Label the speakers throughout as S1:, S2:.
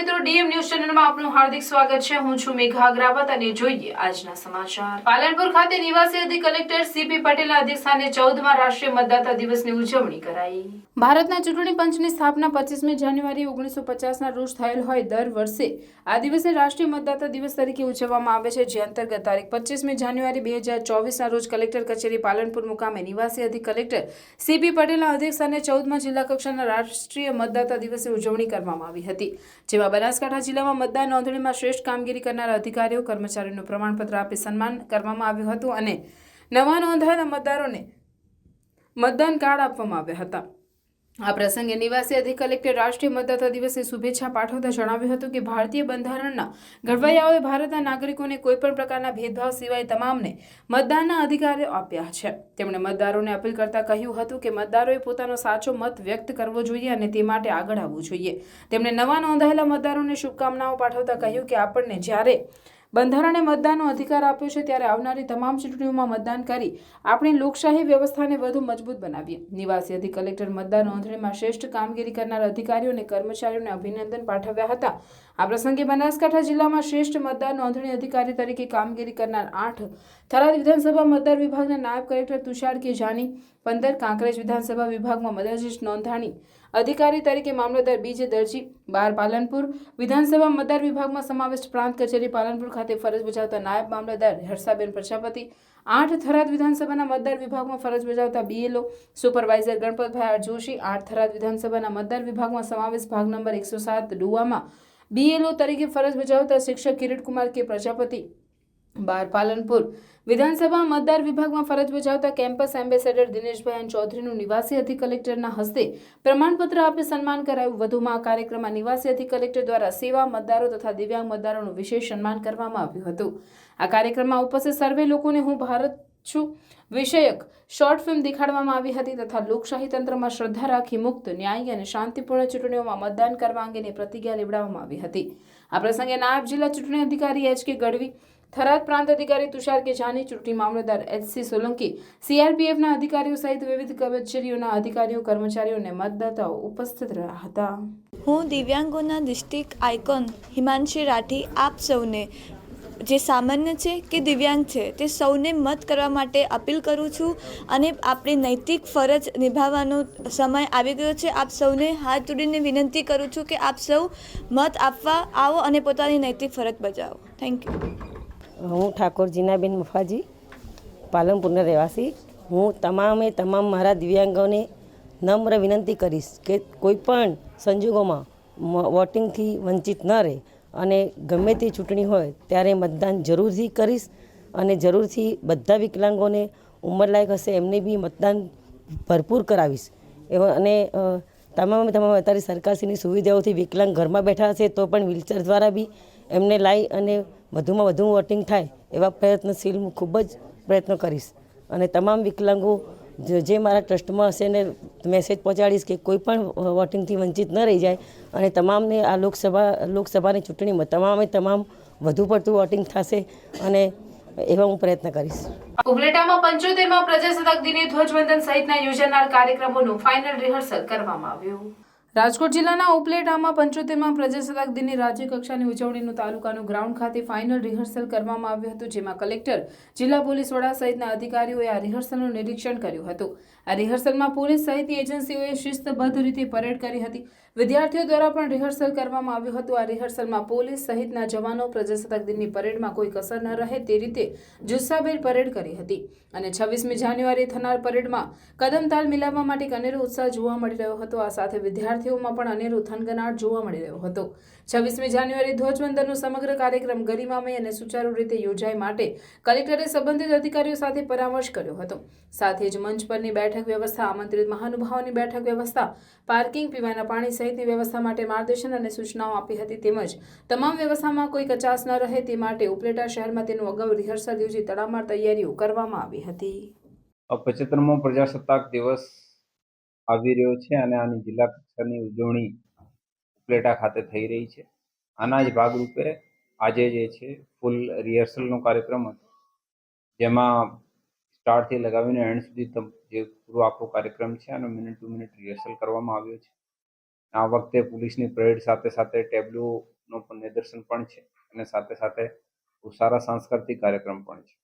S1: મિત્રો, DM news ચેનલમાં આપનું હાર્દિક સ્વાગત છે. હું છું મેઘા અગ્રાવત અને જોઈએ આજના સમાચાર. પાલનપુર ખાતે નિવાસી અધિક કલેક્ટર સીપી પટેલના અધ્યક્ષસ્થાને ચૌદમા રાષ્ટ્રીય મતદાતા દિવસની ઉજવણી કરાઈ. ભારતના ચૂંટણી પંચની સ્થાપના પચીસમી જાન્યુઆરી ઓગણીસો પચાસના રોજ થયેલ હોય દર વર્ષે આ દિવસને રાષ્ટ્રીય મતદાતા દિવસ તરીકે ઉજવવામાં આવે છે. જે અંતર્ગત તારીખ પચીસમી જાન્યુઆરી બે હજાર ચોવીસના રોજ કલેક્ટર કચેરી પાલનપુર મુકામે નિવાસી અધિક કલેક્ટર સીપી પટેલના અધ્યક્ષસ્થાને ચૌદમાં જિલ્લા કક્ષાના રાષ્ટ્રીય મતદાતા દિવસે ઉજવણી કરવામાં આવી હતી. જેમાં બનાસકાંઠા જિલ્લામાં મતદાન નોંધણીમાં શ્રેષ્ઠ કામગીરી કરનાર અધિકારીઓ, કર્મચારીઓનું પ્રમાણપત્ર આપી સન્માન કરવામાં આવ્યું હતું અને નવા નોંધાયેલા મતદારોને મતદાન કાર્ડ આપવામાં આવ્યા હતા. આ પ્રસંગે નિવાસી અધિક કલેક્ટર રાષ્ટ્રીય મતદાતા દિવસની શુભેચ્છા પાઠવતા જણાવ્યું હતું કે ભારતીય બંધારણના ઘડવૈયાઓએ ભારતના નાગરિકોને કોઈપણ પ્રકારના ભેદભાવ સિવાય તમામને મતદાનના અધિકારો આપ્યા છે. તેમણે મતદારોને અપીલ કરતા કહ્યું હતું કે મતદારોએ પોતાનો સાચો મત વ્યક્ત કરવો જોઈએ અને તે માટે આગળ આવવું જોઈએ. તેમણે નવા નોંધાયેલા મતદારોને શુભકામનાઓ પાઠવતા કહ્યું કે આપણને જ્યારે બંધારણે મતદાનનો અધિકાર આપ્યો છે ત્યારે આવનારી તમામ ચૂંટણીઓમાં મતદાન કરી આપણી લોકશાહી વ્યવસ્થાને વધુ મજબૂત બનાવીએ. નિવાસી અધિક કલેક્ટર મતદાન નોંધણીમાં શ્રેષ્ઠ કામગીરી કરનાર અધિકારીઓ અને કર્મચારીઓને અભિનંદન પાઠવ્યા હતા. આ પ્રસંગે બનાસકાંઠા જિલ્લામાં શ્રેષ્ઠ મતદાર નોંધણી અધિકારી તરીકે કામગીરી કરનાર આઠ થરાદ વિધાનસભા મતદાર વિભાગના નાયબ કલેક્ટર તુષાર કે જાની પંદર કાંકરેજ વિધાનસભા વિભાગમાં મદદનીશ નોંધાણી અધિકારી તરીકે મામલતદાર બીજે દરજી, બાર પાલનપુર વિધાનસભા મતદાર વિભાગમાં સમાવિષ્ટ પ્રાંત કચેરી પાલનપુર ખાતે ફરજ બજાવતા નાયબ મામલતદાર હર્ષાબેન પ્રજાપતિ, આઠ થરાદ વિધાનસભાના મતદાર વિભાગમાં ફરજ બજાવતા BLO, supervisor Ganpatbhai R Joshi, આઠ થરાદ વિધાનસભાના મતદાર વિભાગમાં સમાવેશ ભાગ નંબર એકસો સાત ડુવામાં બીએલઓ તરીકે ફરજ બજાવતા શિક્ષક કિરીટકુમાર કે પ્રજાપતિ. બાર પાલનપુર વિધાનસભા મતદાર વિભાગમાં ફરજ બજાવતા કેમ્પસ એમ્બેસેડર દિનેશભાઈ ચૌધરીનું નિવાસી અધિક કલેક્ટરના હસ્તે પ્રમાણપત્ર આપી સન્માન કરાયું. વધુમાં આ કાર્યક્રમમાં નિવાસી અધિક કલેક્ટર દ્વારા સેવા મતદારો તથા દિવ્યાંગ મતદારોનું વિશેષ સન્માન કરવામાં આવ્યું હતું. આ કાર્યક્રમમાં ઉપસ્થિત સર્વે લોકોને હું ભારત છું વિષયક શોર્ટ ફિલ્મ દેખાડવામાં આવી હતી તથા લોકશાહી તંત્રમાં શ્રદ્ધા રાખી મુક્ત, ન્યાયી અને શાંતિપૂર્ણ ચૂંટણીઓમાં મતદાન કરવા અંગેની પ્રતિજ્ઞા લેવડાવવામાં આવી હતી. આ પ્રસંગે નાયબ જિલ્લા ચૂંટણી અધિકારી એચ કે ગઢવી, થરાદ પ્રાંત અધિકારી તુષાર કે જાની, ચૂંટણી મામલતદાર એચસી સોલંકી, સીઆરપીએફના અધિકારીઓ સહિત વિવિધ કચેરીઓના અધિકારીઓ, કર્મચારીઓ અને મતદાતાઓ ઉપસ્થિત રહ્યા હતા.
S2: હું દિવ્યાંગોના ડિસ્ટ્રિક્ટ આઇકોન હિમાંશી રાઠી આપ સૌને જે સામાન્ય છે કે દિવ્યાંગ છે, તે સૌને મત કરવા માટે અપીલ કરું છું અને આપણી નૈતિક ફરજ નિભાવવાનો સમય આવી ગયો છે. આપ સૌને હાથ જોડીને વિનંતી કરું છું કે આપ સૌ મત આપવા આવો અને પોતાની નૈતિક ફરજ બજાવો. થેન્ક યુ
S3: હું ઠાકોર જીનાબેન મફાજી, પાલનપુરના રહેવાસી. હું તમામે તમામ મારા દિવ્યાંગોને નમ્ર વિનંતી કરીશ કે કોઈ પણ સંજોગોમાં વોટિંગથી વંચિત ન રહે. અને ગમે તે ચૂંટણી હોય ત્યારે મતદાન જરૂરથી કરીશ અને જરૂરથી બધા વિકલાંગોને ઉંમરલાયક હશે એમને બી મતદાન ભરપૂર કરાવીશ. એવા અને તમામ, તમામે અત્યારે સરકારશ્રીની સુવિધાઓથી વિકલાંગ ઘરમાં બેઠા હશે તો પણ વ્હીલચેર દ્વારા બી એમને લાવી અને વધુમાં વધુ વોટિંગ થાય એવા પ્રયત્નશીલ હું ખૂબ જ પ્રયત્ન કરીશ. અને તમામ વિકલાંગો જે મારા ટ્રસ્ટમાં હશે ને મેસેજ પહોંચાડીશ કે કોઈ પણ વોટિંગથી વંચિત ન રહી જાય. અને તમામને આ લોકસભા, લોકસભાની ચૂંટણીમાં તમામે તમામ વધુ પડતું વોટિંગ થશે અને એવા હું પ્રયત્ન કરીશ.
S1: ઉપલેટામાં પંચોતેરમાં પ્રજાસત્તાક દિને ધ્વજવંદન સહિતના યોજાનાર કાર્યક્રમોનું ફાઇનલ રિહર્સલ કરવામાં આવ્યું. રાજકોટ જિલ્લાના ઉપલેટામાં પંચોતેરમાં પ્રજાસત્તાક દિનની રાજ્ય કક્ષાની ઉજવણીનું તાલુકાનું ગ્રાઉન્ડ ખાતે ફાઇનલ રિહર્સલ કરવામાં આવ્યું હતું, જેમાં કલેક્ટર, જિલ્લા પોલીસ વડા સહિતના અધિકારીઓએ આ રિહર્સલનું નિરીક્ષણ કર્યું હતું. આ રિહર્સલમાં પોલીસ સહિતની એજન્સીઓએ શિસ્તબદ્ધ રીતે પરેડ કરી હતી. વિદ્યાર્થીઓ દ્વારા પણ રિહર્સલ કરવામાં આવ્યું હતું. આ રિહર્સલમાં પોલીસ સહિતના જવાનો પ્રજાસત્તાક દિનની પરેડમાં કોઈ કસર ન રહે તે રીતે જુસ્સાભેર પરેડ કરી હતી. અને છવ્વીસમી જાન્યુઆરી થનાર પરેડમાં કદમતાલ મિલાવવા માટે એક અનેરો ઉત્સાહ જોવા મળી રહ્યો હતો. આ સાથે વિદ્યાર્થીઓમાં પણ અનેરો થનગનાટ જોવા મળી રહ્યો હતો. છવ્વીસમી જાન્યુઆરી ધ્વજવંદનનો સમગ્ર કાર્યક્રમ ગરિમામય અને સુચારુ રીતે યોજાય માટે કલેક્ટરે સંબંધિત અધિકારીઓ સાથે પરામર્શ કર્યો હતો. સાથે જ મંચ પરની બેઠક વ્યવસ્થા, આમંત્રિત મહાનુભાવોની બેઠક વ્યવસ્થા, પાર્કિંગ, પીવાના પાણી સહિતની વ્યવસ્થા માટે માર્ગદર્શન અને સૂચનાઓ આપી હતી તેમજ તમામ વ્યવસ્થામાં કોઈ કચાસ ન રહે તે માટે ઉપલેટા શહેરમાં તેનું અગાઉ રિહર્સલ યોજી તડામાર તૈયારીઓ કરવામાં આવી હતી.
S4: પ્રજાસત્તાક દિવસ આવી રહ્યો છે અને આની જિલ્લા કક્ષાની ઉજવણી ઉપલેટા ખાતે થઈ રહી છે. આના જ ભાગરૂપે આજે જે છે ફૂલ રિહર્સલનો કાર્યક્રમ હતો. જેમાં સ્ટાર્ટથી લગાવીને એન્ડ સુધી જે પૂરો આખો કાર્યક્રમ છે, આનો મિનિટ ટુ મિનિટ રિહર્સલ કરવામાં આવ્યો છે. આ વખતે પોલીસની પરેડ સાથે સાથે ટેબ્લોનો પણ નિદર્શન પણ છે અને સાથે સાથે સારા સાંસ્કૃતિક કાર્યક્રમ પણ છે.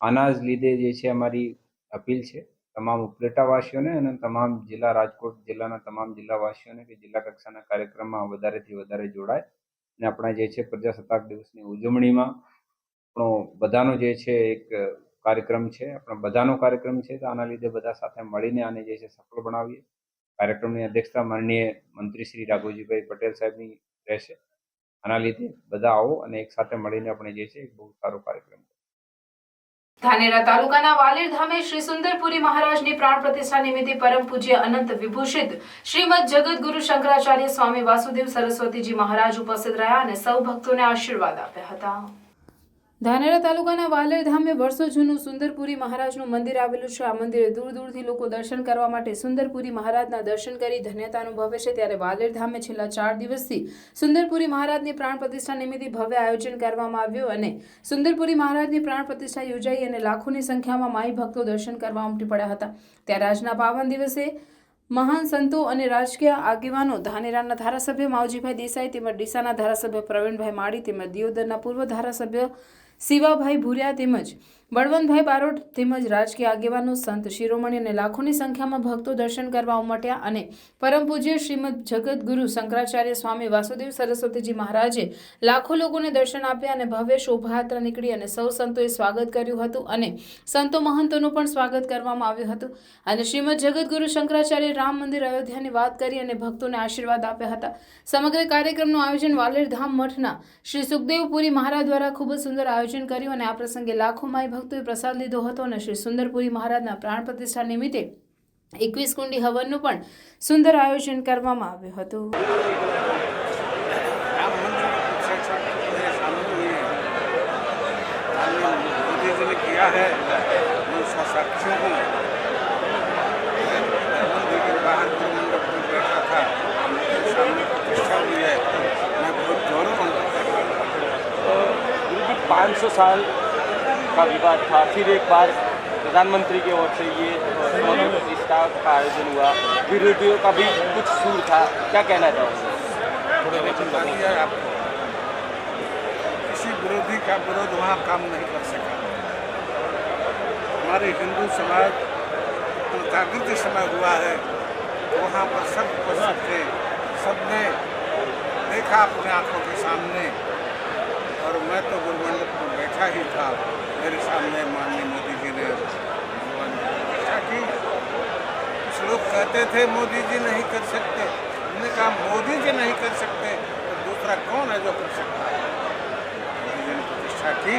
S4: આના જ લીધે જે છે, અમારી અપીલ છે તમામ ઉપલેટાવાસીઓને અને તમામ જિલ્લા રાજકોટ જિલ્લાના તમામ જિલ્લાવાસીઓને કે જિલ્લા કક્ષાના કાર્યક્રમમાં વધારેથી વધારે જોડાય. અને આપણા જે છે પ્રજાસત્તાક દિવસની ઉજવણીમાં આપણો બધાનો જે છે એક કાર્યક્રમ છે, આપણા બધાનો કાર્યક્રમ છે, તો આના લીધે બધા સાથે મળીને આને જે છે સફળ બનાવીએ. કાર્યક્રમની અધ્યક્ષતા માનનીય મંત્રી શ્રી રાઘુજીભાઈ પટેલ સાહેબની રહેશે. આના લીધે બધા આવો અને એક સાથે મળીને આપણે જે છે એક બહુ સારો કાર્યક્રમ
S1: ધાનેરા તાલુકાના વાલેર ધામે શ્રી સુંદરપુરી મહારાજની પ્રાણ પ્રતિષ્ઠા નિમિત્તે પરમ પૂજ્ય અનંત વિભૂષિત શ્રીમદ જગતગુરુ શંકરાચાર્ય સ્વામી વાસુદેવ સરસ્વતીજી મહારાજ ઉપસ્થિત રહ્યા અને સૌ ભક્તોને આશીર્વાદ આપ્યા હતા. ધાનેરા તાલુકાના વાલેર ધામે વર્ષો જૂનું સુંદરપુરી મહારાજનું મંદિર આવેલું છે. આ મંદિરે દૂર દૂરથી લોકો દર્શન કરવા માટે સુંદરપુરી મહારાજના દર્શન કરી ધન્યતા અનુભવે છે. ત્યારે વાલેર ધામે છેલ્લા ચાર દિવસથી સુંદરપુરી મહારાજની પ્રાણ પ્રતિષ્ઠા નિમિત્તે ભવ્ય આયોજન કરવામાં આવ્યું અને સુંદરપુરી મહારાજની પ્રાણ પ્રતિષ્ઠા યોજાઈ અને લાખોની સંખ્યામાં માઈ ભક્તો દર્શન કરવા ઉમટી પડ્યા હતા. ત્યારે આજના પાવન દિવસે મહાન સંતો અને રાજકીય આગેવાનો ધાનેરાના ધારાસભ્ય માવજીભાઈ દેસાઈ તેમજ ડીસાના ધારાસભ્ય પ્રવીણભાઈ માળી તેમજ દિયોદરના પૂર્વ ધારાસભ્ય શિવાભાઈ ભૂર્યા તેમજ બળવંતભાઈ બારોટ તેમજ રાજકીય આગેવાનો, સંત શિરોમણી અને લાખોની સંખ્યામાં ભક્તો દર્શન કરવા ઉમટ્યા અને પરમ પૂજ્ય શ્રીમદ જગતગુરુ શંકરાચાર્ય સ્વામી વાસુદેવ સરસ્વતીજી મહારાજે લાખો લોકોને દર્શન આપ્યા અને ભવ્ય શોભાયાત્રા નીકળી અને સૌ સંતોએ સ્વાગત કર્યું હતું અને સંતો મહંતોનું પણ સ્વાગત કરવામાં આવ્યું હતું. અને શ્રીમદ જગતગુરુ શંકરાચાર્ય રામ મંદિર અયોધ્યાની વાત કરી અને ભક્તોને આશીર્વાદ આપ્યા હતા. સમગ્ર કાર્યક્રમનું આયોજન વાલેર ધામ મઠના શ્રી સુખદેવપુરી મહારાજ દ્વારા ખૂબ જ સુંદર આયોજન કર્યું અને આ પ્રસંગે લાખો માઈ ભક્તોએ પ્રસાદ લીધો હતો અને શ્રી સુંદરપુરી મહારાજના પ્રાણ પ્રતિષ્ઠા નિમિત્તે એકવીસ કુંડી હવનનું પણ સુંદર આયોજન કરવામાં આવ્યું હતું
S5: राम मंदिर की शिक्षा मेरे सामने हुई है माननीय मोदी जी ने किया है मैं उसका साक्षी हूँ मैं मंदिर के बाहर गुरु मंडप में बैठा था मेरे सामने प्रतिष्ठा हुई है मैं बहुत गौरव अनुभव कर रहा हूँ
S6: गुरु जी पाँच सौ साल का विवाद था। फिर एक बार प्रधानमंत्री की ओर से ये प्रतिष्ठा का आयोजन हुआ। विरोधियों का भी कुछ सूर था। क्या कहना चाहोगे?
S5: किसी विरोधी का विरोध वहाँ काम नहीं कर सका। हमारे हिंदू समाज तो जागृत समय हुआ है, वहाँ पर सब उपस्थित थे। सबने देखा अपने आँखों के सामने। और मैं तो गुरुमंडप में बैठा ही था। मेरे सामने माननीय मोदी जी ने कुछ लोग कहते थे, मोदी जी नहीं कर सकते। हमने कहा, मोदी जी नहीं कर सकते। तो दूसरा कौन है जो कर सकता है? मोदी जी ने प्रतिष्ठा की।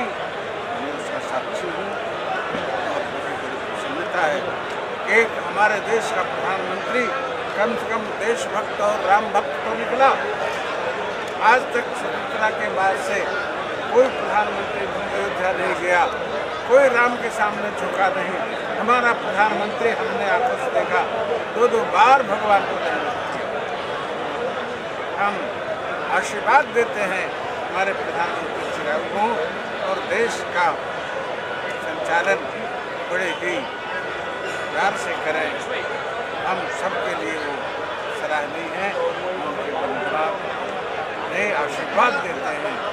S5: मैं उसका साक्षी हूँ। और मुझे बड़ी प्रसन्नता है। एक हमारे देश का प्रधानमंत्री कम से कम देशभक्त और राम भक्त तो निकला। आज तक स्वतंत्रता के बाद से कोई प्रधानमंत्री अयोध्या नहीं गया, कोई राम के सामने झुका नहीं। हमारा प्रधानमंत्री हमने आँखों से देखा दो दो बार भगवान को दंडित हम आशीर्वाद देते हैं, हमारे प्रधानमंत्री जी को और देश का संचालन बड़े ही प्यार से करें। हम सबके लिए वो सराहनीय है उनके नए आशीर्वाद देते हैं।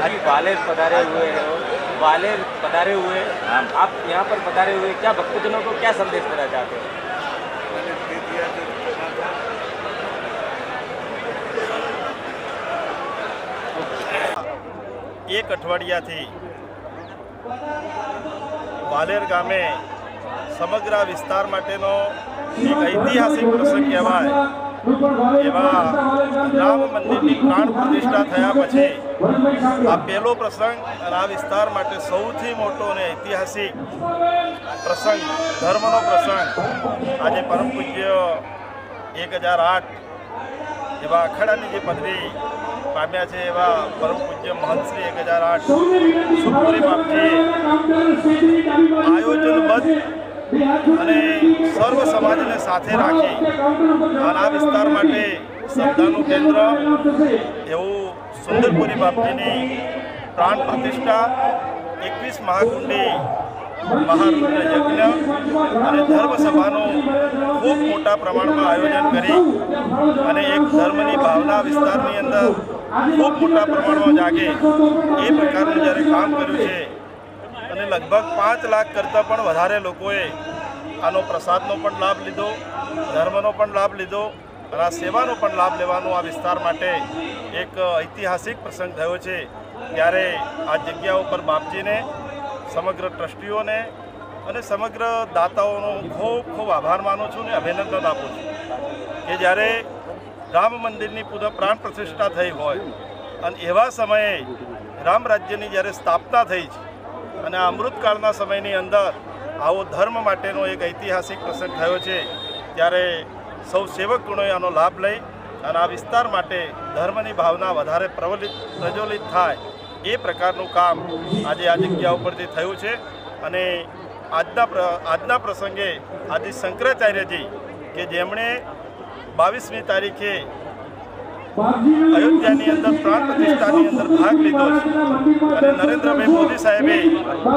S6: आज ग्वालियर पधारे हुए हैं ग्वालियर पधारे हुए आप यहाँ पर पधारे हुए क्या भक्तजनों को क्या संदेश देना चाहते हो
S5: मैंने दे दिया जो कहना था
S7: એક અઠવાડિયાથી વાલેર ગામે સમગ્ર આ વિસ્તાર માટેનો એક ઐતિહાસિક પ્રસંગ કહેવાય એવા રામ મંદિરની પ્રાણ પ્રતિષ્ઠા થયા પછી આ પહેલો પ્રસંગ અને આ વિસ્તાર માટે સૌથી મોટો અને ઐતિહાસિક પ્રસંગ ધર્મનો પ્રસંગ. આજે પરમ પૂજ્ય એક હજાર આઠ એવા અખાડાની જે પદવી પામ્યા છે એવા પરમ પૂજ્ય મહંતશ્રી એક હજાર આઠ સુખપુરી બાપજી આયોજનબદ્ધ અને સર્વ સમાજને સાથે રાખી અને આ વિસ્તાર માટે શ્રદ્ધાનું કેન્દ્ર એવું સુંદરપુરી બાપજીની પ્રાણ પ્રતિષ્ઠા એકવીસ મહાકુંડી મહારુદ્ર યજ્ઞ અને ધર્મસભાનું ખૂબ મોટા પ્રમાણમાં આયોજન કરી અને એક ધર્મની ભાવના વિસ્તારની અંદર ખૂબ મોટા પ્રમાણમાં જાગે એ પ્રકારનું જ્યારે કામ કર્યું છે અને લગભગ પાંચ લાખ કરતાં પણ વધારે લોકોએ આનો પ્રસાદનો પણ લાભ લીધો, ધર્મનો પણ લાભ લીધો અને આ સેવાનો પણ લાભ લેવાનો આ વિસ્તાર માટે એક ઐતિહાસિક પ્રસંગ થયો છે. ત્યારે આ જગ્યા ઉપર બાપજીને, સમગ્ર ટ્રસ્ટીઓને અને સમગ્ર દાતાઓનો ખૂબ ખૂબ આભાર માનું છું અને અભિનંદન આપું છું કે જ્યારે રામ મંદિરની પુનઃ પ્રાણ પ્રતિષ્ઠા થઈ હોય અને એવા સમયે રામ રાજ્યની જ્યારે સ્થાપના થઈ છે અને આ અમૃતકાળના સમયની અંદર આવો ધર્મ માટેનો એક ઐતિહાસિક પ્રસંગ થયો છે, ત્યારે સૌ સેવક ગણોએ આનો લાભ લઈ અને આ વિસ્તાર માટે ધર્મની ભાવના વધારે પ્રવલિત, પ્રજ્વલિત થાય એ પ્રકારનું કામ આજે આ જગ્યા ઉપરથી થયું છે. અને આજના આજના પ્રસંગે આદિ શંકરાચાર્યજી કે જેમણે બાવીસમી તારીખે અયોધ્યાની અંદર પ્રાણ પ્રતિષ્ઠાની અંદર ભાગ લીધો છે. અને નરેન્દ્રભાઈ મોદી સાહેબે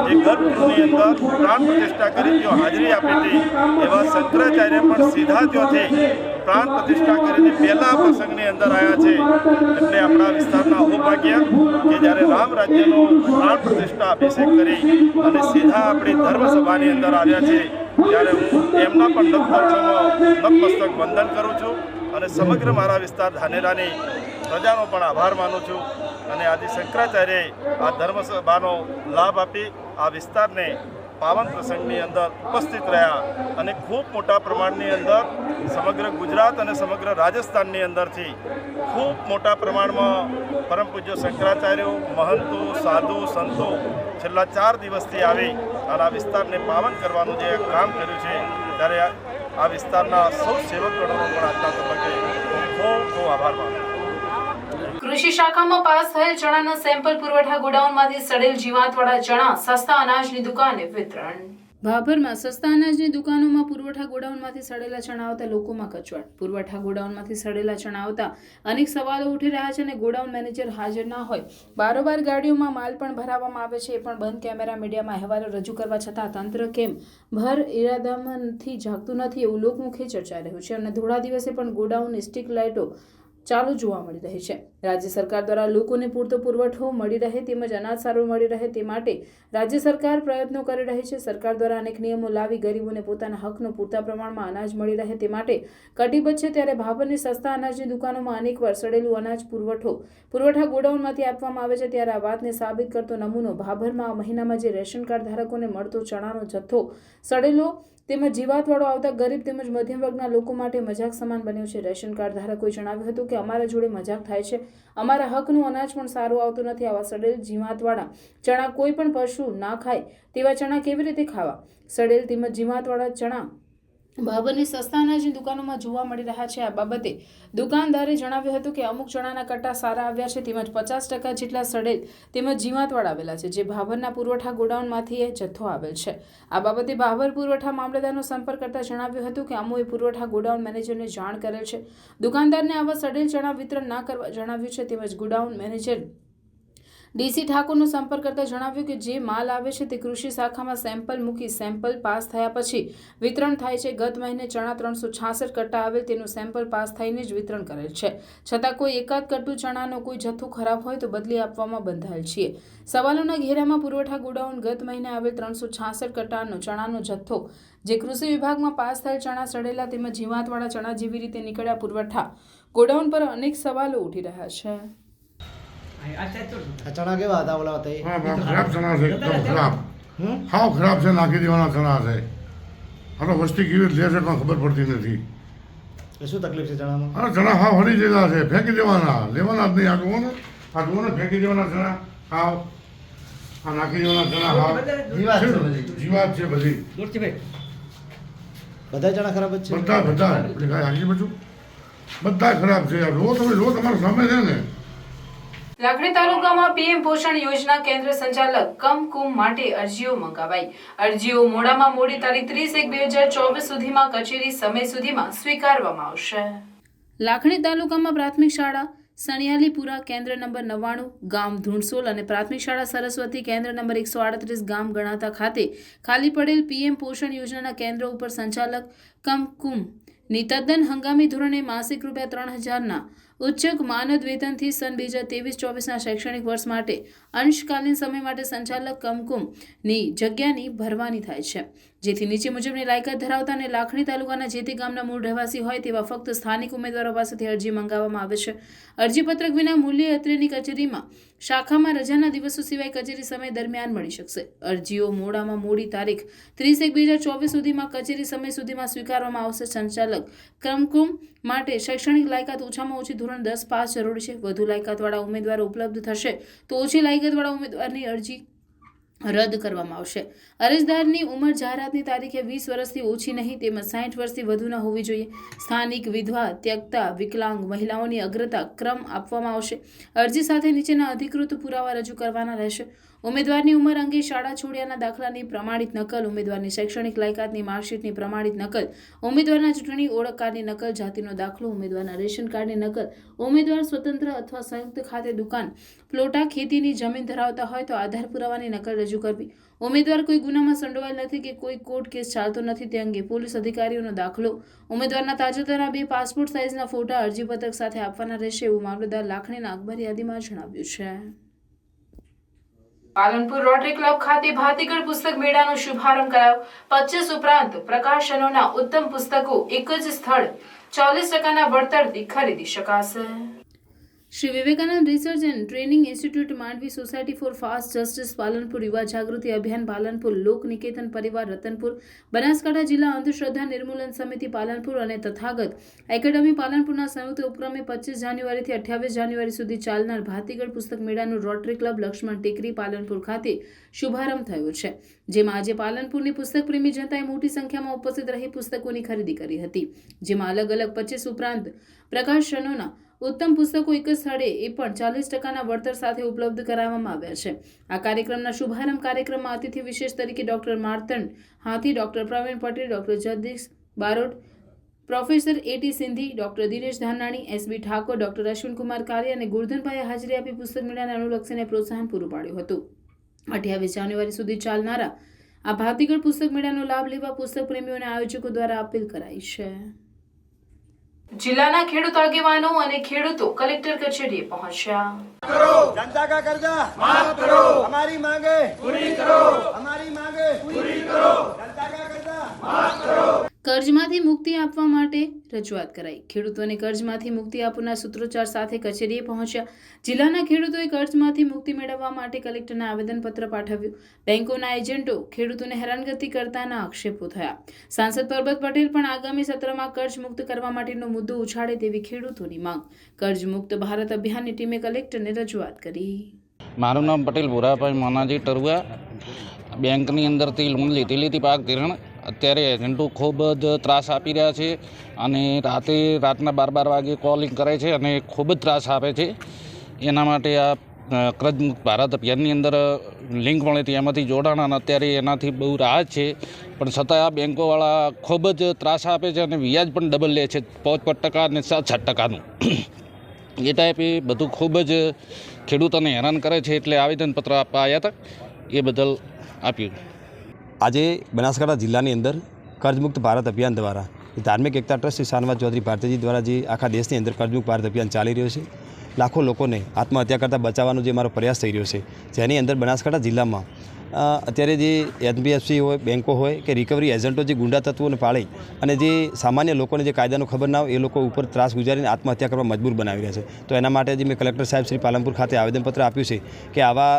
S7: જે ગર્ભગૃહની અંદર પ્રાણ પ્રતિષ્ઠા કરી જો હાજરી આપી હતી. એવા શંકરાચાર્ય પણ સીધા જ્યોથી પ્રાણ પ્રતિષ્ઠા કરીને પહેલા પ્રસંગની અંદર આવ્યા છે. એટલે આપણા વિસ્તારના અહોભાગ્ય કે જ્યારે રામ રાજ્યનો પ્રાણ પ્રતિષ્ઠા અભિષેક કરી અને સીધા આપણી ધર્મસભાની અંદર આવ્યા છે. ત્યારે હું એમના પણ નતમસ્તક નતમસ્તક વંદન કરું છું. અને સમગ્ર મારા વિસ્તાર ધાનેરાની પ્રજાનો પણ આભાર માનું છું અને આદિ શંકરાચાર્યએ આ ધર્મસભાનો લાભ આપી આ વિસ્તારને પાવન પ્રસંગની અંદર ઉપસ્થિત રહ્યા અને ખૂબ મોટા પ્રમાણની અંદર સમગ્ર ગુજરાત અને સમગ્ર રાજસ્થાનની અંદરથી ખૂબ મોટા પ્રમાણમાં પરમ પૂજ્ય શંકરાચાર્યો, મહંતો, સાધુ, સંતો છેલ્લા ચાર દિવસથી આવી અને આ વિસ્તારને પાવન કરવાનું જે કામ કર્યું છે, ત્યારે આ- વિસ્તારના સૌ સેવકોનો પણ આજના તબક્કે ખૂબ ખૂબ આભાર માનું
S1: કૃષિ શાખામાં પાસ થયેલ ચણાના સેમ્પલ પુરવઠા ગોડાઉનમાંથી સડેલ જીવાતવાળા ચણા, સસ્તા અનાજની દુકાને વિતરણ. ભાભરમાં સસ્તા અનાજની દુકાનોમાં પુરવઠા ગોડાઉનમાંથી સડેલા ચણા આવતા લોકોમાં કચવાટ. પુરવઠા ગોડાઉનમાંથી સડેલા ચણા આવતા અનેક સવાલો ઉઠી રહ્યા છે અને ગોડાઉન મેનેજર હાજર ના હોય. બારોબાર ગાડીઓમાં માલ પણ ભરાવવામાં આવે છે, એ પણ બંધ કેમેરા મીડિયામાં અહેવાલો રજૂ કરવા છતાં તંત્ર કેમ ભર ઇરાદામાંથી જાગતું નથી એવું લોકમુખે ચર્ચા રહ્યું છે. અને ધોળા દિવસે પણ ગોડાઉન સ્ટીક લાઇટો ચાલુ જોવા મળી રહી છે. રાજ્ય સરકાર દ્વારા લોકોને પૂરતો પુરવઠો મળી રહે તેમજ અનાજ સારું મળી રહે તે માટે રાજ્ય સરકાર પ્રયત્નો કરી રહી છે. સરકાર દ્વારા અનેક નિયમો લાવી ગરીબોને પોતાના હકનો પૂરતા પ્રમાણમાં અનાજ મળી રહે તે માટે કટિબદ્ધ છે. ત્યારે ભાભરની સસ્તા અનાજની દુકાનોમાં અનેકવાર સડેલું અનાજ પુરવઠો પુરવઠા ગોડાઉનમાંથી આપવામાં આવે છે. ત્યારે આ વાતને સાબિત કરતો નમૂનો ભાભરમાં આ મહિનામાં જે રેશન કાર્ડ ધારકોને મળતો ચણાનો જથ્થો સડેલો તેમજ જીવાતવાળો આવતા ગરીબ તેમજ મધ્યમ વર્ગના લોકો માટે મજાક સમાન બન્યો છે. રેશન કાર્ડ ધારકોએ જણાવ્યું હતું કે, અમારા જોડે મજાક થાય છે. અમારા હકનું અનાજ પણ સારું આવતું નથી. આવા સડેલ જીવાતવાળા ચણા કોઈ પણ પશુ ના ખાય તેવા ચણા કેવી રીતે ખાવા? સડેલ તેમજ જીવાતવાળા ચણા બાબરની સસ્તા અનાજની દુકાનોમાં જોવા મળી રહ્યા છે આ બાબતે દુકાનદારે જણાવ્યું હતું કે અમુક ચણાના કટ્ટા સારા આવ્યા છે, તેમજ પચાસ ટકા જેટલા સડેલ તેમજ જીવાતવાળ આવેલા છે, જે ભાભરના પુરવઠા ગોડાઉનમાંથી એ જથ્થો આવેલ છે. આ બાબતે ભાભર પુરવઠા મામલતદારનો સંપર્ક કરતા જણાવ્યું હતું કે અમુએ પુરવઠા ગોડાઉન મેનેજરને જાણ કરેલ છે. દુકાનદારને આવા સડેલ ચણા વિતરણ ના કરવા જણાવ્યું છે, તેમજ ગોડાઉન મેનેજર ડીસી ઠાકોરનો સંપર્ક કરતા જણાવ્યું કે જે માલ આવે છે તે કૃષિ શાખામાં સેમ્પલ મૂકી સેમ્પલ પાસ થયા પછી વિતરણ થાય છે. ગત મહિને ચણા ત્રણસો છાસઠ કટ્ટા આવેલ તેનું સેમ્પલ પાસ થઈને જ વિતરણ કરેલ છે. છતાં કોઈ એકાદ કટ્ટુ ચણાનો કોઈ જથ્થો ખરાબ હોય તો બદલી આપવામાં બંધાયેલ છીએ સવાલોના ઘેરામાં પુરવઠા ગોડાઉન ગત મહિને આવેલ ત્રણસો છાસઠ કટ્ટાનો ચણાનો જથ્થો જે કૃષિ વિભાગમાં પાસ થયેલ ચણા સડેલા તેમજ જીવાતવાળા ચણા જેવી રીતે નીકળ્યા પુરવઠા ગોડાઉન પર અનેક સવાલો ઉઠી રહ્યા છે.
S8: ચણા કેવા હતા ઓલા હતા
S9: હા બાપ ખરાબ ચણા છે એકદમ ખરાબ. હાવ ખરાબ છે નાખી દેવાના ચણા છે. આ તો વસ્તી કેવી રીતે લે છે પણ ખબર પડતી નથી.
S8: એ શું તકલીફ છે ચણામાં?
S9: અરે ચણા હાવ હરી ગયેલા છે ફેંકી દેવાના. લેવાના જ નહીં આ જુઓ ને. આ જુઓ ને ફેંકી દેવાના ચણા. હાવ. આ નાખી દેવાના ચણા હાવ.
S8: જીવાત છે બધી.
S9: જીવાત છે બધી.
S8: બધા ચણા ખરાબ જ છે?
S9: બધા બધા. એટલે કાંઈ આગી બધું બધા ખરાબ છે. આ રો તમે રો તમારા સામે છે ને.
S1: લાખણી તાલુકામાં પીએમ પોષણ યોજના કેન્દ્ર સંચાલક કમ કુમ માટે અરજીઓ મંગાવાઈ. અરજીઓ મોડામાં મોડી તારીખ ત્રીસ એક બે હજાર ચોવીસ સુધીમાં કચેરી સમય સુધીમાં સ્વીકારવામાં આવશે. લાખણી તાલુકામાં પ્રાથમિક શાળા સણિયાલીપુરા કેન્દ્ર નંબર નવ્વાણું, ગામ ધૂણસોલ અને પ્રાથમિક શાળા સરસ્વતી કેન્દ્ર નંબર એકસો આડત્રીસ, ગામ ગણાતા ખાતે ખાલી પડેલ પીએમ પોષણ યોજનાના કેન્દ્ર ઉપર સંચાલક કમકુમ ની તદ્દન હંગામી ધોરણે માસિક રૂપિયા ત્રણ હજારના ઉચ્ચક માનદ વેતનથી સન બે હજાર ત્રેવીસ ચોવીસના શૈક્ષણિક વર્ષ માટે અંશકાલીન સમય માટે સંચાલક કમકુમની જગ્યાની ભરવાની થાય છે. જેથી નીચે મુજબની લાયકાત ધરાવતા અને લાખણી તાલુકાના જે તે ગામના મૂળ રહેવાસી હોય તેવા ફક્ત સ્થાનિક ઉમેદવારો પાસેથી અરજી મંગાવવામાં આવે છે. અરજીપત્રક વિના મૂલ્ય અત્રેની કચેરીમાં શાખામાં રજાના દિવસો સિવાય કચેરી સમય દરમિયાન મળી શકશે. અરજીઓ મોડામાં મોડી તારીખ ત્રીસ એક બે હજાર ચોવીસ સુધીમાં કચેરી સમય સુધીમાં સ્વીકારવામાં આવશે. સંચાલક ક્રમકુમ માટે શૈક્ષણિક લાયકાત ઓછામાં ઓછી ધોરણ દસ પાસ જરૂરી છે. વધુ લાયકાતવાળા ઉમેદવારો ઉપલબ્ધ થશે તો ઓછી લાયકાતવાળા ઉમેદવારની અરજી રદ કરવામાં આવશે. અરજદારની ઉંમર જાહેરાતની તારીખે વીસ વર્ષથી ઓછી નહીં તેમજ સાઠ વર્ષથી વધુ ન હોવી જોઈએ. સ્થાનિક વિધવા, ત્યક્તા, વિકલાંગ મહિલાઓની અગ્રતા ક્રમ આપવામાં આવશે. અરજી સાથે નીચેના અધિકૃત પુરાવા રજૂ કરવાના રહેશે. ઉમેદવારની ઉંમર અંગે શાળા છોડ્યાના દાખલાની પ્રમાણિત નકલ, ઉમેદવારની શૈક્ષણિક લાયકાતની માર્કશીટની પ્રમાણિત નકલ, ઉમેદવારના ચૂંટણી ઓળખ કાર્ડની નકલ, જાતિનો દાખલો, ઉમેદવારના રેશન કાર્ડની નકલ, ઉમેદવાર સ્વતંત્ર અથવા સંયુક્ત ખાતે દુકાન, પ્લોટા ખેતીની જમીન ધરાવતા હોય તો આધાર પુરાવાની નકલ રજૂ કરવી. ઉમેદવાર કોઈ ગુનામાં સંડોવાયેલ નથી કે કોઈ કોર્ટ કેસ ચાલતો નથી તે અંગે પોલીસ અધિકારીઓનો દાખલો, ઉમેદવારના તાજેતરના બે પાસપોર્ટ સાઇઝના ફોટા અરજીપત્રક સાથે આપવાના રહેશે એવું મામલતદાર લાખણીના અકબર યાદીમાં જણાવ્યું છે. પાલનપુર રોટરી ક્લબ ખાતે ભાતીગળ પુસ્તક મેળાનો શુભારંભ કરાયો. પચીસ ઉપરાંત પ્રકાશનોના ઉત્તમ પુસ્તકો એક જ સ્થળ. ચાલીસ ટકાના વળતરથી ખરીદી શકાશે. Shri Vivekanand research and training institute Mandvi society for fast justice, Palanpur Yuva Jagruti Abhiyan, Palanpur લોક નિકેતન પરિવાર, રતનપુર, બનાસકાંઠા જિલ્લા અંધશ્રદ્ધા નિર્મૂલન સમિતિ, પાલનપુર અને તથાગત એકેડમી પાલનપુરના સંયુક્ત ઉપક્રમે પચીસ જાન્યુઆરીથી અઠ્યાવીસ જાન્યુઆરી સુધી ચાલનાર ભાતીગઢ પુસ્તક મેળાનું રોટરી ક્લબ લક્ષ્મણ ટેકરી પાલનપુર ખાતે શુભારંભ થયો છે, જેમાં આજે પાલનપુરની પુસ્તક પ્રેમી જનતાએ મોટી સંખ્યામાં ઉપસ્થિત રહી પુસ્તકોની ખરીદી કરી હતી, જેમાં અલગ અલગ પચીસ ઉપરાંત પ્રકાશનોના ઉત્તમ પુસ્તકો એક જ સ્થળે એ પણ ચાલીસ ટકાના વળતર સાથે ઉપલબ્ધ કરાવવામાં આવ્યા છે. આ કાર્યક્રમના શુભારંભ કાર્યક્રમમાં અતિથિ વિશેષ તરીકે doctor Martand Hathi, doctor Pravin Patel, doctor Jagdish Barot, professor AT Sindhi, doctor Dinesh Dhanani SB Thakor, doctor Ashwinkumar Kariya અને ગુરધનભાઈએ હાજરી આપી પુસ્તક મેળાને અનુલક્ષીને પ્રોત્સાહન પૂરું પાડ્યું હતું. અઠ્યાવીસ જાન્યુઆરી સુધી ચાલનારા આ ભાતીગળ પુસ્તક મેળાનો લાભ લેવા પુસ્તક પ્રેમીઓને આયોજકો દ્વારા અપીલ કરાઈ છે. જિલ્લાના ખેડૂત આગેવાનો અને ખેડૂતો કલેક્ટર કચેરીએ પહોંચ્યા.
S10: જનતા કા કરજા? માફ કરો. અમારી માંગે પૂરી કરો. અમારી માંગે પૂરી કરો. જનતા કા કરજા? માફ કરો.
S1: કર્જમાંથી મુક્તિ આપવા માટે રજૂઆત કરાઈ. ખેડૂતોને કર્જમાંથી મુક્તિ આપવાના સૂત્રોચ્ચાર સાથે કચેરીએ પહોંચ્યા. જિલ્લાના ખેડૂતોએ કર્જમાંથી મુક્તિ મેળવવા માટે કલેક્ટરને આવેદનપત્ર પાઠવ્યું. બેંકોના એજન્ટો ખેડૂતોને હેરાનગતિ કરતાના આક્ષેપો થયા. સાંસદ પરબત પટેલ પણ આગામી સત્રમાં કર્જ મુક્ત કરવા માટેનો મુદ્દો ઉછાળે તેવી ખેડૂતોની માંગ. કર્જ મુક્ત ભારત અભિયાનની ટીમે કલેક્ટરને રજૂઆત કરી.
S11: મારું નામ પટેલ ભોરાભાઈ મોનાજી ટરુઆ. બેંકની અંદરથી લોન લીધેલી હતી પાક ધિરાણ. અત્યારે એજન્ટો ખૂબ જ ત્રાસ આપી રહ્યા છે અને રાતે રાતના બાર બાર વાગે કોલિંગ કરે છે અને ખૂબ જ ત્રાસ આપે છે. એના માટે આ અ, ભારત અભિયાનની અંદર લિંક મળી હતી એમાંથી જોડાણ અને અત્યારે એનાથી બહુ રાહત છે. પણ છતાં આ બેંકોવાળા ખૂબ જ ત્રાસ આપે છે અને વ્યાજ પણ ડબલ લે છે પાંચ પાંચ ટકા અને સાત સાત ટકાનું. એ ટાઈપે બધું ખૂબ જ ખેડૂતોને હેરાન કરે છે એટલે આવેદનપત્ર આપવા આવ્યા હતા. એ બદલ આપ્યું.
S12: આજે બનાસકાંઠા જિલ્લાની અંદર કર્જમુક્ત ભારત અભિયાન દ્વારા ધાર્મિક એકતા ટ્રસ્ટ શ્રી શાનવાદ ચૌધરી ભારતીજી દ્વારા જે આખા દેશની અંદર કર્જમુક્ત ભારત અભિયાન ચાલી રહ્યો છે, લાખો લોકોને આત્મહત્યા કરતાં બચાવવાનો જે મારો પ્રયાસ થઈ રહ્યો છે, જેની અંદર બનાસકાંઠા જિલ્લામાં અત્યારે જે એનબીએફસી હોય બેન્કો હોય કે રિકવરી એજન્ટો જે ગુંડા તત્વોને પાળી અને જે સામાન્ય લોકોને જે કાયદાનો ખબર ના હોય, એ લોકો ઉપર ત્રાસ ગુજારીને આત્મહત્યા કરવા મજબૂર બનાવી રહ્યા છે. તો એના માટે જે મેં કલેક્ટર સાહેબ શ્રી પાલનપુર ખાતે આવેદનપત્ર આપ્યું છે કે આવા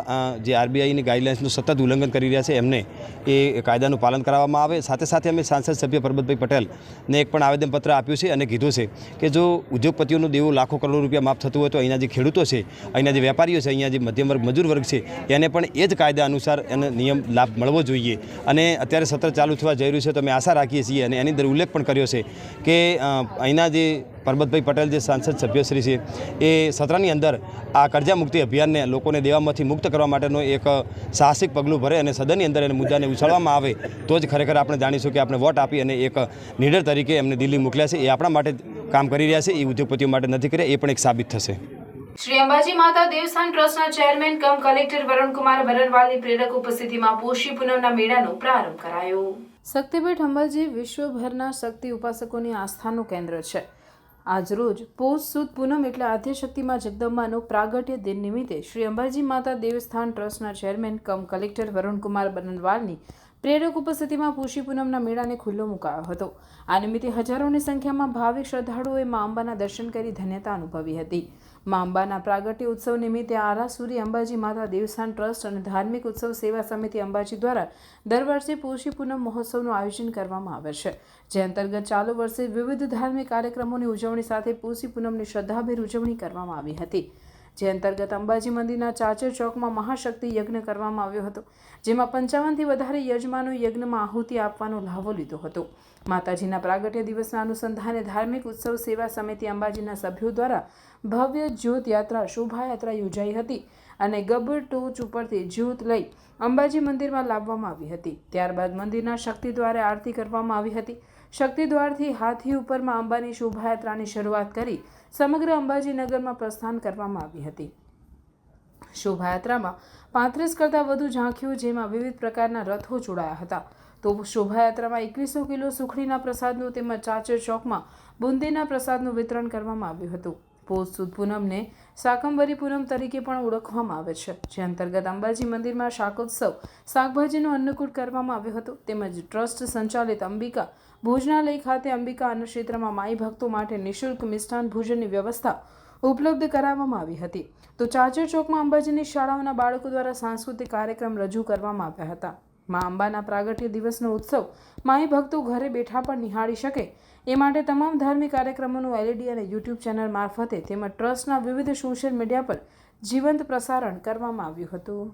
S12: જે આરબીઆઈની ગાઈડલાઇન્સનું સતત ઉલ્લંઘન કરી રહ્યા છે એમને એ કાયદાનું પાલન કરાવવામાં આવે. સાથે સાથે અમે સાંસદ સભ્ય પરબતભાઈ પટેલને એક પણ આવેદનપત્ર આપ્યું છે અને કીધું છે કે જો ઉદ્યોગપતિઓનું દેવું લાખો કરોડ રૂપિયા માફ થતું હોય તો અહીંના જે ખેડૂતો છે, અહીંના જે વેપારીઓ છે, અહીંયા જે મધ્યમ વર્ગ, મજૂર વર્ગ છે, એને પણ એ જ કાયદા અનુસાર એને નિયમ લાભ મળવો જોઈએ. અને અત્યારે સત્ર ચાલુ થવા જઈ રહ્યું છે, તો અમે આશા રાખીએ છીએ અને એની અંદર ઉલ્લેખ પણ કર્યો છે કે અહીંના જે પરબતભાઈ પટેલ જે સાંસદ સભ્યશ્રી છે, એ સત્રની અંદર આ કરજા મુક્તિ અભિયાનને લોકોને દેવામાંથી મુક્ત કરવા માટેનો એક સાહસિક પગલું ભરે અને સદનની અંદર એને મુદ્દાને ઉછાળવામાં આવે, તો જ ખરેખર આપણે જાણીશું કે આપણે વોટ આપી અને એક નીડર તરીકે એમને દિલ્હી મોકલ્યા છે. એ આપણા માટે કામ કરી રહ્યા છે, એ ઉદ્યોગપતિઓ માટે નથી કર્યા, એ પણ એક સાબિત થશે.
S1: શ્રી અંબાજી માતા દેવસ્થાન ટ્રસ્ટના ચેરમેન કમ કલેક્ટર વરુણકુમાર બરનવાલની પ્રેરક ઉપસ્થિતિમાં પોષી પૂનમના મેળાનો પ્રારંભ કરાયો. શક્તિપીઠ અંબાજી વિશ્વભરના શક્તિ ઉપાસકોની આસ્થાનું કેન્દ્ર છે. આજરોજ પોષ સુદ પૂનમ એટલે આદ્યશક્તિમાં જગદંબાનો પ્રાગટ્ય દિન નિમિત્તે શ્રી અંબાજી માતા દેવસ્થાન ટ્રસ્ટના ચેરમેન કમ કલેક્ટર વરુણકુમાર બરનવાલની પ્રેરક ઉપસ્થિતિમાં પૂષી પૂનમના મેળાને ખુલ્લો મુકાયો હતો. આ નિમિત્તે હજારોની સંખ્યામાં ભાવિક શ્રદ્ધાળુઓએ મા અંબાના દર્શન કરી ધન્યતા અનુભવી હતી. મા અંબાના પ્રાગટ્ય ઉત્સવ નિમિત્તે આરાસુરી અંબાજી માતા દેવસ્થાન ટ્રસ્ટ અને ધાર્મિક ઉત્સવ સેવા સમિતિ અંબાજી દ્વારા દર વર્ષે પુરુષી પૂનમ મહોત્સવનું આયોજન કરવામાં આવે છે. જે અંતર્ગત ચાલુ વર્ષે વિવિધ ધાર્મિક કાર્યક્રમોની ઉજવણી સાથે પુરુષી પૂનમની શ્રદ્ધાભેર ઉજવણી કરવામાં આવી હતી. જે અંતર્ગત અંબાજી મંદિરના ચાચર ચોકમાં મહાશક્તિ યજ્ઞ કરવામાં આવ્યો હતો, જેમાં પંચાવનથી વધારે યજમાનો યજ્ઞમાં આહુતિ આપવાનો લ્હાવો લીધો હતો. માતાજીના પ્રાગટ્ય દિવસના અનુસંધાને ધાર્મિક ઉત્સવ સેવા સમિતિ અંબાજીના સભ્યો દ્વારા ભવ્ય જ્યોત યાત્રા, શોભાયાત્રા યોજાઈ હતી અને ગબ્બર ટોચ ઉપરથી જ્યોત લઈ અંબાજી મંદિરમાં લાવવામાં આવી હતી. ત્યારબાદ મંદિરના શક્તિ દ્વારે આરતી કરવામાં આવી હતી. શક્તિ દ્વારથી હાથી ઉપરમાં અંબાની શોભાયાત્રાની શરૂઆત કરી સમગ્ર અંબાજી નગરમાં પ્રસ્થાન કરવામાં આવી હતી. શોભાયાત્રામાં પાંત્રીસ કરતાં વધુ ઝાંખીઓ જેમાં વિવિધ પ્રકારના રથો જોડાયા હતા. તો શોભાયાત્રામાં એકવીસો કિલો સુખડીના પ્રસાદનું તેમજ ચાચર ચોકમાં બુંદીના પ્રસાદનું વિતરણ કરવામાં આવ્યું હતું. પોષ સુદ પૂનમને શાકંભરી પૂનમ તરીકે પણ ઓળખવામાં આવે છે. જે અંતર્ગત અંબાજી મંદિરમાં શાકોત્સવ, શાકભાજીનો અન્નકૂટ કરવામાં આવ્યો હતો. તેમજ ટ્રસ્ટ સંચાલિત અંબિકા ભોજનાલય ખાતે અંબિકા અન્ન ક્ષેત્રમાં માઈ ભક્તો માટે નિઃશુલ્ક મિષ્ટાન ભોજનની વ્યવસ્થા ઉપલબ્ધ કરાવવામાં આવી હતી. તો ચાચર ચોકમાં અંબાજીની શાળાઓના બાળકો દ્વારા સાંસ્કૃતિક કાર્યક્રમ રજૂ કરવામાં આવ્યા હતા. મા અંબાના પ્રાગટ્ય દિવસનો ઉત્સવ માઈ ભક્તો ઘરે બેઠા પણ નિહાળી શકે એ માટે તમામ ધાર્મિક કાર્યક્રમોનું એલઈડી અને યુટ્યુબ ચેનલ મારફતે તેમજ ટ્રસ્ટના વિવિધ સોશિયલ મીડિયા પર જીવંત પ્રસારણ કરવામાં આવ્યું હતું.